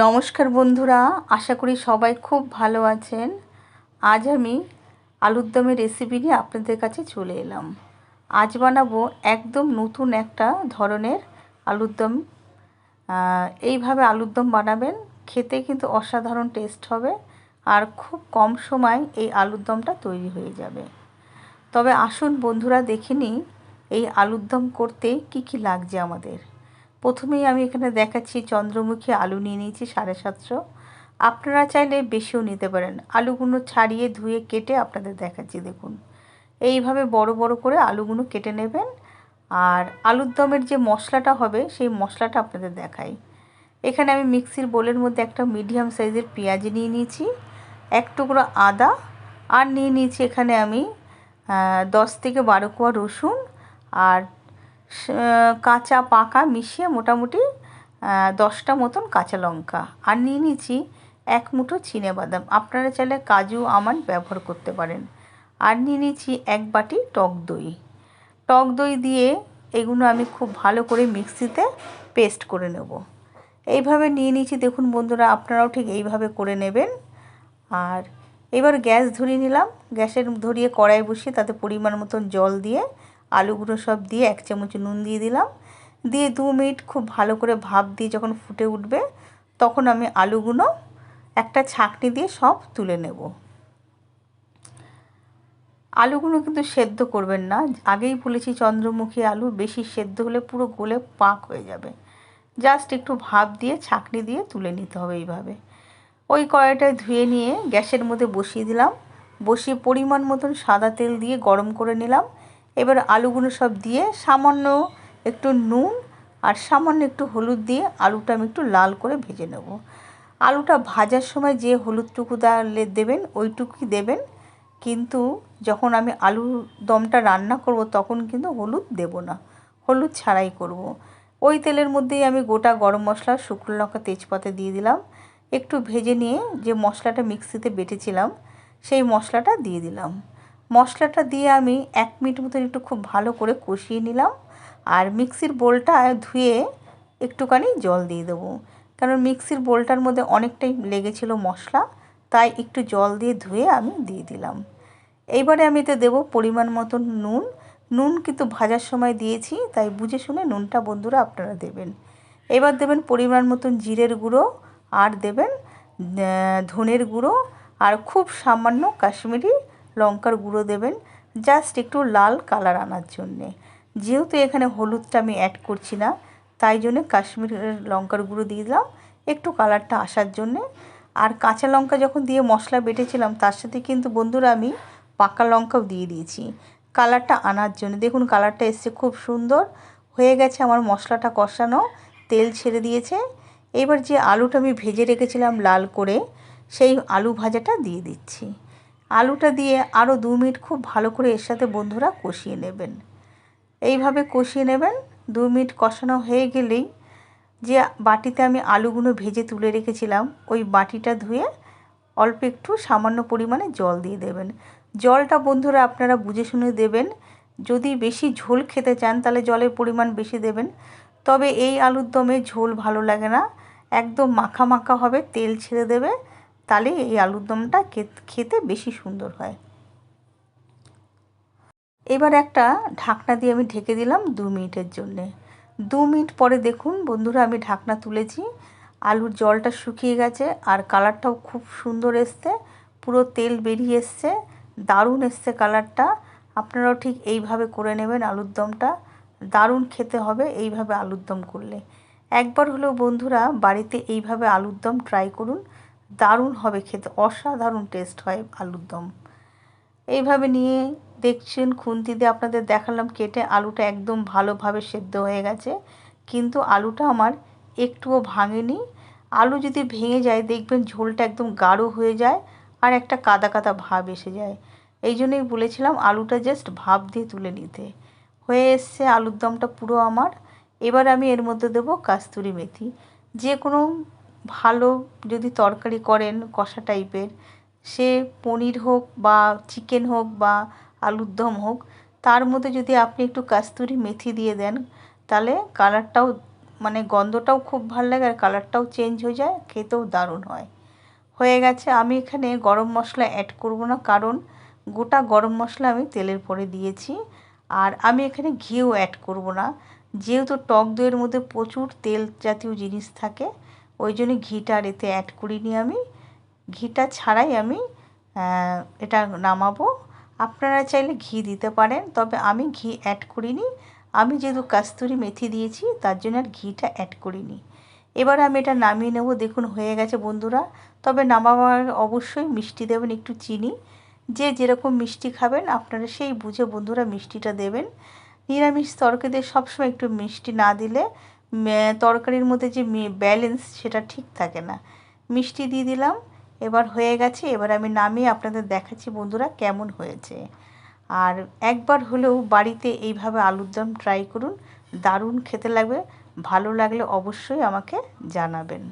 নমস্কার বন্ধুরা, আশা করি সবাই খুব ভালো আছেন। আজ আমি আলুর দমের রেসিপি নিয়ে আপনাদের কাছে চলে এলাম। আজ বানাবো একদম নতুন একটা ধরনের আলুর দম। এইভাবে আলুর দম বানাবেন, খেতে কিন্তু অসাধারণ টেস্ট হবে আর খুব কম সময় এই আলুর দমটা তৈরি হয়ে যাবে। তবে আসুন বন্ধুরা দেখে নিই, এই আলুর দম করতে কি কি লাগছে আমাদের। প্রথমেই আমি এখানে দেখাচ্ছি চন্দ্রমুখী আলু নিয়ে নিয়েছি সাড়ে সাতশো। আপনারা চাইলে বেশিও নিতে পারেন। আলুগুলো ছাড়িয়ে ধুয়ে কেটে আপনাদের দেখাচ্ছি, দেখুন। এইভাবে বড় বড় করে আলুগুলো কেটে নেবেন। আর আলুর দমের যে মশলাটা হবে, সেই মশলাটা আপনাদের দেখাই। এখানে আমি মিক্সির বোলের মধ্যে একটা মিডিয়াম সাইজের পেঁয়াজ নিয়ে নিয়েছি, এক টুকরো আদা, আর নিয়ে নিয়েছি এখানে আমি দশ থেকে বারো কোয়া রসুন, আর কাঁচা পাকা মিশিয়ে মোটামুটি দশটা মতন কাঁচা লঙ্কা। আর নিয়ে নিয়েছি এক মুঠো চিনে বাদাম। আপনারা চাইলে কাজু, আমন্ড ব্যবহার করতে পারেন। আর নিয়ে নিয়েছি এক বাটি টক দই। টক দই দিয়ে এগুলো আমি খুব ভালো করে মিক্সিতে পেস্ট করে নেব। এইভাবে নিয়ে নিয়েছি, দেখুন বন্ধুরা, আপনারাও ঠিক এইভাবে করে নেবেন। আর এবার গ্যাস ধরিয়ে নিলাম। গ্যাসের ধরিয়ে কড়াই বসিয়ে তাতে পরিমাণ মতন জল দিয়ে আলুগুলো সব দিয়ে এক চামচ নুন দিয়ে দিলাম। দিয়ে দু মিনিট খুব ভালো করে ভাপ দিয়ে যখন ফুটে উঠবে, তখন আমি আলুগুলো একটা ছাঁকনি দিয়ে সব তুলে নেব। আলুগুলো কিন্তু সেদ্ধ করবেন না। আগেই বলেছি চন্দ্রমুখী আলু বেশি সেদ্ধ হলে পুরো গলে পাক হয়ে যাবে। জাস্ট একটু ভাপ দিয়ে ছাঁকনি দিয়ে তুলে নিতে হবে এইভাবে। ওই কড়াইটায় ধুয়ে নিয়ে গ্যাসের মধ্যে বসিয়ে দিলাম। বসিয়ে পরিমাণ মতন সাদা তেল দিয়ে গরম করে নিলাম। এবার আলুগুলো সব দিয়ে সামান্য একটু নুন আর সামান্য একটু হলুদ দিয়ে আলুটা আমি একটু লাল করে ভেজে নেব। আলুটা ভাজার সময় যে হলুদটুকু দালে দেবেন, ওইটুকুই দেবেন। কিন্তু যখন আমি আলু দমটা রান্না করব, তখন কিন্তু হলুদ দেব না। হলুদ ছাড়াই করব। ওই তেলের মধ্যেই আমি গোটা গরম মশলা, শুকনো লঙ্কা, তেজপাতা দিয়ে দিলাম। একটু ভেজে নিয়ে যে মশলাটা মিক্সিতে বেটেছিলাম, সেই মশলাটা দিয়ে দিলাম। মশলাটা দিয়ে আমি এক মিনিট মতন একটু খুব ভালো করে কষিয়ে নিলাম। আর মিক্সির বোলটা ধুয়ে একটুখানি জল দিয়ে দেবো। কারণ মিক্সির বোলটার মধ্যে অনেকটাই লেগেছিল মশলা, তাই একটু জল দিয়ে ধুয়ে আমি দিয়ে দিলাম। এইবারে আমি এতে দেবো পরিমাণ মতন নুন। নুন কিন্তু ভাজার সময় দিয়েছি, তাই বুঝে শুনে নুনটা বন্ধুরা আপনারা দেবেন। এবার দেবেন পরিমাণ মতন জিরের গুঁড়ো, আর দেবেন ধনের গুঁড়ো, আর খুব সামান্য কাশ্মীরি লঙ্কার গুঁড়ো দেবেন। জাস্ট একটু লাল কালার আনার জন্যে। যেহেতু এখানে হলুদটা আমি অ্যাড করছি না, তাই জন্য কাশ্মীরের লঙ্কার গুঁড়ো দিয়ে দিলাম। একটু কালারটা আসার জন্যে। আর কাঁচা লঙ্কা যখন দিয়ে মশলা বেটেছিলাম, তার সাথে কিন্তু বন্ধুরা আমি পাকা লঙ্কাও দিয়ে দিয়েছি। কালারটা আনার জন্য। দেখুন, কালারটা এসছে খুব সুন্দর। হয়ে গেছে আমার মশলাটা কষানো। তেল ছেড়ে দিয়েছে। এবার যে আলুটা আমি ভেজে রেখেছিলাম লাল করে, সেই আলু ভাজাটা দিয়ে দিচ্ছি। আলুটা দিয়ে আরও দু মিনিট খুব ভালো করে এর সাথে বন্ধুরা কষিয়ে নেবেন। এইভাবে কষিয়ে নেবেন। দু মিনিট কষানো হয়ে গেলেই যে বাটিতে আমি আলুগুলো ভেজে তুলে রেখেছিলাম, ওই বাটিটা ধুয়ে অল্প একটু সামান্য পরিমাণে জল দিয়ে দেবেন। জলটা বন্ধুরা আপনারা বুঝে শুনে দেবেন। যদি বেশি ঝোল খেতে চান তাহলে জলের পরিমাণ বেশি দেবেন। তবে এই আলুর দমে ঝোল ভালো লাগে না। একদম মাখা মাখা হবে, তেল ছেড়ে দেবে। তাহলে এই আলুর দমটা খেত- বেশি সুন্দর হয়। এবার একটা ঢাকনা দিয়ে আমি ঢেকে দিলাম দু মিনিটের জন্যে। দু মিনিট পরে দেখুন বন্ধুরা আমি ঢাকনা তুলেছি, আলুর জলটা শুকিয়ে গেছে আর কালারটাও খুব সুন্দর এসছে, পুরো তেল বেরিয়ে এসছে, দারুণ এসছে কালারটা। আপনারাও ঠিক এইভাবে করে নেবেন আলুর দমটা। দারুণ খেতে হবে এইভাবে আলুর দম করলে। একবার হলেও বন্ধুরা বাড়িতে এইভাবে আলুর দম ট্রাই করুন। দারুণ হবে খেতে, অসাধারণ টেস্ট হয় আলুর দম। এইভাবে নিয়ে দেখছেন খুন্তি দিয়ে আপনাদের দেখালাম কেটে আলুটা একদম ভালোভাবে সেদ্ধ হয়ে গেছে। কিন্তু আলুটা আমার একটুও ভাঙেনি। আলু যদি ভেঙে যায়, দেখবেন ঝোলটা একদম গাঢ় হয়ে যায় আর একটা কাদা কাদা ভাব এসে যায়। এই জন্যই বলেছিলাম আলুটা জাস্ট ভাব দিয়ে তুলে নিতে। হয়ে এসছে আলুর দমটা পুরো আমার। এবার আমি এর মধ্যে দেবো কাস্তুরি মেথি। যে কোনো ভালো যদি তরকারি করেন কষা টাইপের, সে পনির হোক বা চিকেন হোক বা আলুর দম হোক, তার মধ্যে যদি আপনি একটু কাস্তুরি মেথি দিয়ে দেন, তাহলে কালারটাও মানে গন্ধটাও খুব ভালো লাগে আর কালারটাও চেঞ্জ হয়ে যায়, খেতেও দারুণ হয়। হয়ে গেছে, আমি এখানে গরম মশলা অ্যাড করব না, কারণ গোটা গরম মশলা আমি তেলের পরে দিয়েছি। আর আমি এখানে ঘিও অ্যাড করব না, যেহেতু টক দইয়ের মধ্যে প্রচুর তেল জাতীয় জিনিস থাকে ওই জন্য ঘিটা আর এতে অ্যাড করিনি আমি। ঘিটা ছাড়াই আমি এটা নামাবো। আপনারা চাইলে ঘি দিতে পারেন, তবে আমি ঘি অ্যাড করিনি। আমি যেহেতু কাস্তুরি মেথি দিয়েছি, তার জন্য আর ঘিটা অ্যাড করিনি। এবার আমি এটা নামিয়ে নেব, দেখুন হয়ে গেছে বন্ধুরা। তবে নামাবার অবশ্যই মিষ্টি দেবেন, একটু চিনি। যে যেরকম মিষ্টি খাবেন, আপনারা সেই বুঝে বন্ধুরা মিষ্টিটা দেবেন। নিরামিষ তরকারিতে সবসময় একটু মিষ্টি না দিলে তরকারির মধ্যে যে ব্যালেন্স সেটা ঠিক থাকে না। মিষ্টি দিয়ে দিলাম, এবার হয়ে গেছে, এবার আমি নামিয়ে আপনাদের দেখাচ্ছি বন্ধুরা কেমন হয়েছে। আর একবার হলেও বাড়িতে এইভাবে আলুর দম ট্রাই করুন, দারুণ খেতে লাগবে, ভালো লাগলে অবশ্যই আমাকে জানাবেন।